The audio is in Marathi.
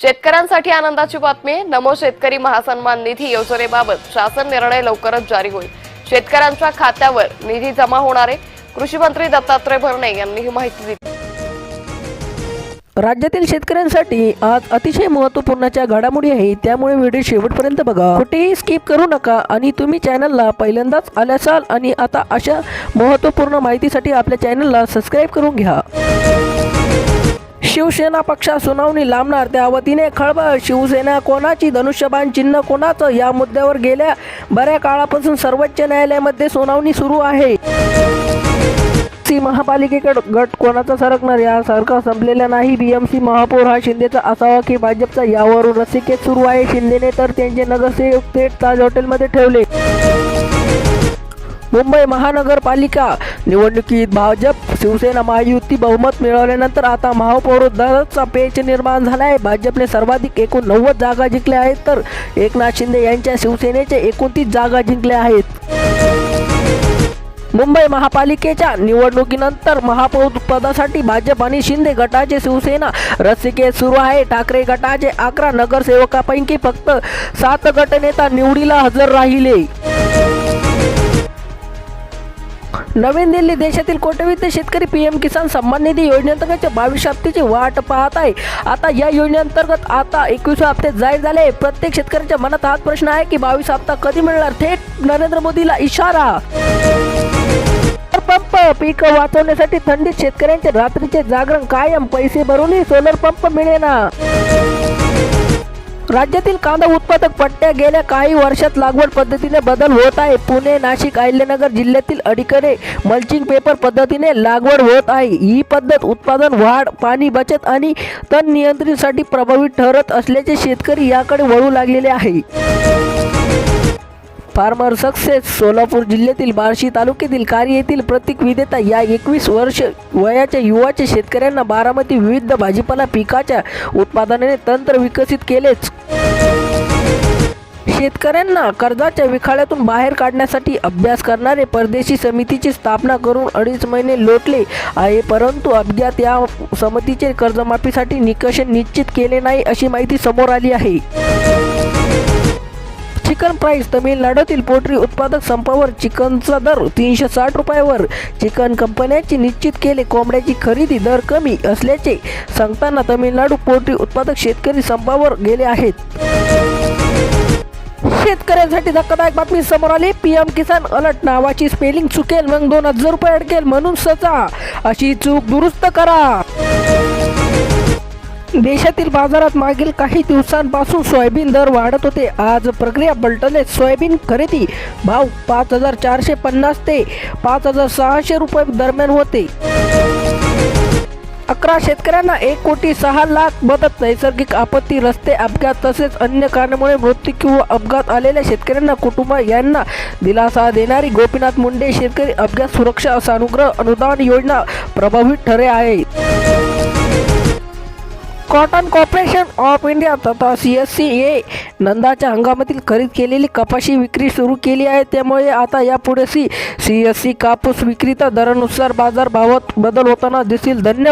शेतकऱ्यांसाठी आनंदाची बातमी. नमो शेतकरी महासन्मान निधी योजनेबाबत शासन निर्णय लवकरच जारी होईल. शेतकऱ्यांच्या खात्यावर निधी जमा होणारे कृषी मंत्री दत्तात्रय भरणे यांनी ही माहिती दिली. राज्यातील शेतकऱ्यांसाठी आज अतिशय महत्वपूर्णच्या घडामोडी आहे त्यामुळे व्हिडिओ शेवटपर्यंत बघा. कुठेही स्किप करू नका आणि तुम्ही चॅनलला पहिल्यांदाच आल्यासाल आणि आता अशा महत्त्वपूर्ण माहितीसाठी आपल्या चॅनलला सबस्क्राईब करून घ्या. शिवसेना पक्षात सुनावणी लांबणार. त्या वतीने खळबळ शिवसेना कोणाची धनुष्यबाण चिन्ह कोणाचं? या मुद्द्यावर गेल्या बऱ्या काळापासून सर्वोच्च न्यायालयामध्ये सुनावणी सुरू आहे. सी महापालिकेकडे गट कोणाचा सरकणार? यासारखा संपलेला नाही. बीएमसी महापौर हा शिंदेचा असावा की भाजपचा? यावरून रसिकेत सुरू आहे शिंदेने तर त्यांचे नगरसेवक थेट ताज हॉटेलमध्ये ठेवले. मुंबई महानगरपालिका निवडणुकीत भाजप शिवसेना महायुती बहुमत मिळवल्यानंतर आता महापौरचा पेच निर्माण झाला आहे भाजपने सर्वाधिक एकूण नव्वद जागा जिंकल्या आहेत तर एकनाथ शिंदे यांच्या शिवसेनेचे एकोणतीस जागा जिंकल्या आहेत. मुंबई महापालिकेच्या निवडणुकीनंतर महापौर पदासाठी भाजप आणि शिंदे गटाचे शिवसेना रसिकेत सुरू आहे. ठाकरे गटाचे अकरा नगरसेवकापैकी फक्त सात गटनेता निवडीला हजर राहिले. नवीन दिल्ली देशातील कोट्यवधी शेतकरी पीएम किसान सन्मान निधी योजनेअंतर्गत बावीस हप्त्याची वाट पाहत आहे. आता या योजनेअंतर्गत आता एकवीस हप्ते जाहीर झाले. प्रत्येक शेतकऱ्याच्या मनात हाच प्रश्न आहे की बावीस हप्ता कधी मिळणार? थेट नरेंद्र मोदीला इशारा. सोलर पंप पीक वाचवण्यासाठी थंडीत शेतकऱ्यांचे रात्रीचे जागरण कायम. पैसे भरूनही सोलर पंप मिळेना. राज्यातील कांदा उत्पादक पट्ट्या गेल्या काही वर्षात लागवड पद्धतीने बदल होत आहे. पुणे नाशिक अहिल्यानगर जिल्ह्यातील अडीकडे मल्चिंग पेपर पद्धतीने लागवड होत आहे. ही पद्धत उत्पादन वाढ पाणी बचत आणि तण नियंत्रणसाठी प्रभावी ठरत असल्याचे शेतकरी याकडे वळू लागलेले आहे. Farmer success. सोलापूर जिल्ह्यातील बार्शी तालुक्यातील कार्य येथील प्रतीक विदेता या एकवीस वर्ष वयाच्या युवाच्या शेतकऱ्यांना बारामती विविध भाजीपाला पिकाच्या उत्पादनाने तंत्र विकसित केलेच. शेतकऱ्यांना कर्जाच्या विखाळ्यातून बाहेर काढण्यासाठी अभ्यास करणारे परदेशी समितीची स्थापना करून अडीच महिने लोटले आहे परंतु अद्याप या समितीचे कर्जमाफीसाठी निकष निश्चित केले नाही अशी माहिती समोर आली आहे. चिकन प्राईस तमिळनाडूतील पोल्ट्री उत्पादक संपावर चिकनचा दर तीनशे साठ रुपयावर. चिकन कंपन्यांची निश्चित केले कोंबड्याची खरेदी दर कमी असल्याचे सांगताना तमिळनाडू पोल्ट्री उत्पादक शेतकरी संपावर गेले आहेत. शेतकऱ्यांसाठी धक्कादायक बातमी समोर आली. पीएम किसान अलर्ट नावाची स्पेलिंग चुकेल मग दोन हजार रुपये अडकेल म्हणून सजा. अशी चूक दुरुस्त करा. देशातील बाजारात मागील काही दिवसांपासून सोयाबीन दर वाढत होते. आज प्रक्रिया पलटले सोयाबीन खरेदी भाव पाच हजार चारशे पन्नास ते पाच हजार सहाशे रुपये दरम्यान होते. अकरा शेतकऱ्यांना एक कोटी सहा लाख मदत नैसर्गिक आपत्ती रस्ते अपघात तसेच अन्य कारणामुळे मृत्यू किंवा अपघात आलेल्या शेतकऱ्यांना कुटुंब यांना दिलासा देणारी गोपीनाथ मुंडे शेतकरी अपघात सुरक्षा सानुग्रह अनुदान योजना प्रभावी ठरे आहे. कॉटन कॉर्पोरेशन ऑफ इंडिया तथा सी एस सी ए नंदाच्या हंगामातील खरेदी केलेली कपाशी विक्री सुरू केली आहे. त्यामुळे आता यापुढे सी सी एस सी कापूस विक्रीता दरानुसार बाजार भावात बदल होताना दिसतील. धन्यवाद.